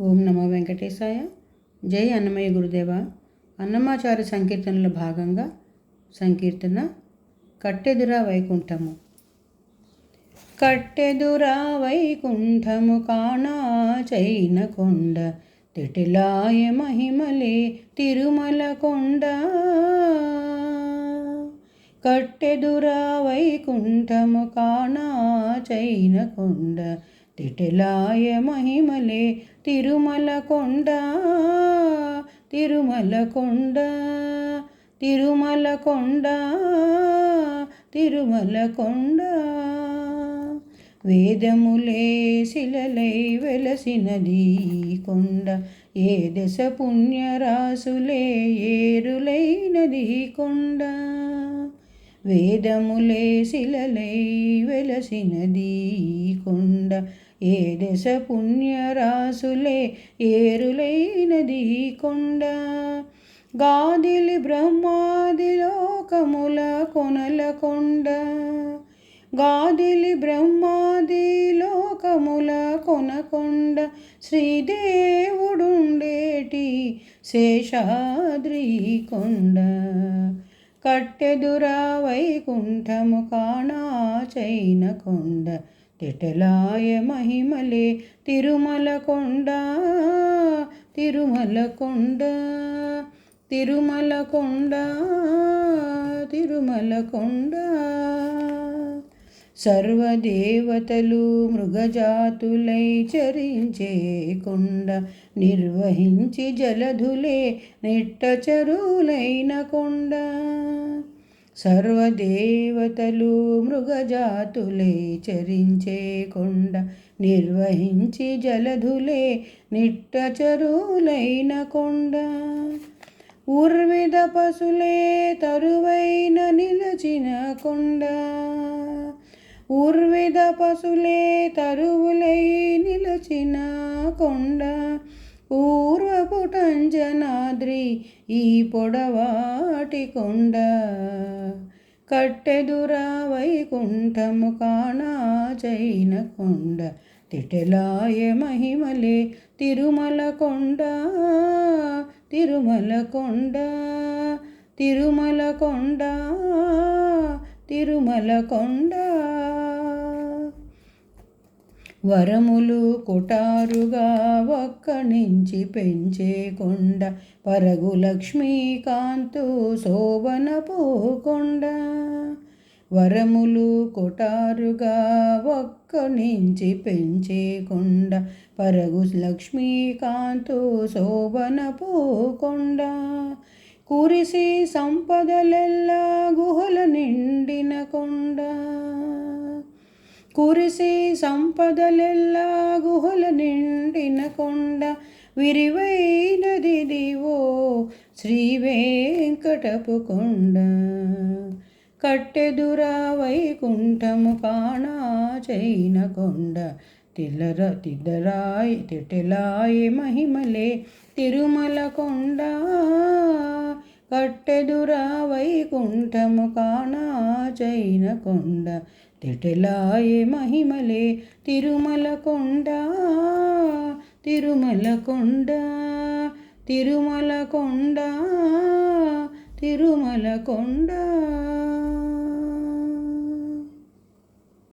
ఓం నమో వెంకటేశాయ. జై అన్నమయ్య గురుదేవ. అన్నమాచార్య సంకీర్తనలో భాగంగా సంకీర్తన కట్టెదురా వైకుంఠము. కట్టెదురా వైకుంఠము కాణా చైన కొండ తిటిలాయ మహిమలే తిరుమల కొండ. కట్టెదురా వైకుంఠము కాణా చైన కొండ తిటలాయ మహిమలే తిరుమల కొండ తిరుమల కొండ తిరుమల కొండ తిరుమల కొండ. వేదములే శిలలై వెలసినది కొండ ఏ దశ పుణ్యరాసులే ఏరులైనది కొండ. వేదములే శిలలై వెలసినది కొండ ఏ దశ పుణ్యరాసులే ఏరులైనది కొండ? గాదిలి బ్రహ్మాది లోకముల కొనల కొండ. గాదిలి బ్రహ్మాది లోకముల కొనకొండ శ్రీదేవుడుండేటి శేషాద్రి కొండ. కట్టెదురా వైకుంఠము కాణా చైన కొండ. తిటలాయ మహిమలే తిరుమల కొండ తిరుమల కొండ తిరుమల కొండ తిరుమల కొండ. సర్వదేవతలు మృగజాతులై చరించే కొండ నిర్వహించి జలధులే నిట్టచరులైన కొండ. సర్వదేవతలు మృగజాతులే చరించే కొండ నిర్వహించి జలధులే నిట్టచరులైన కొండ. ఉర్విద పశులే తరువైన నిలచిన కొండ. ఉర్విద పశులే తరువులై నిలచిన కొండ. పూర్వపుటంజనాద్రి ఈ పొడవాటి కొండ. కట్టెదురా వైకుంఠము కాణా చైన కొండ. తిటలాయ మహిమలే తిరుమల కొండ. తిరుమల కొండ. తిరుమల కొండ. తిరుమల కొండ. వరములు కొటారుగా ఒక్కనించి పెంచే కొండ. పరగు లక్ష్మీకాంతు శోభన పోకొండ. వరములు కొటారుగా ఒక్కనించి పెంచే కొండ. పరగు లక్ష్మీకాంతు శోభన పోకొండ. కురిసి సంపదలెల్లా గుహల నిండిన కొండ. కురిసి సంపదలెల్లా గుహల నిండిన కొండ విరివైనది దివో శ్రీ వెంకటపు కొండ. కట్టెదురా వైకుంఠము కాణా చైన కొండ. తిల్లర తిద్దరాయ్ తిటెలాయ్ మహిమలే తిరుమల కొండ. కట్టెదురా వైకుంఠము కాణా చైన కొండ. తిటలాయే మహిమలే తిరుమల కొండ తిరుమల కొండ తిరుమల కొండ తిరుమల కొండ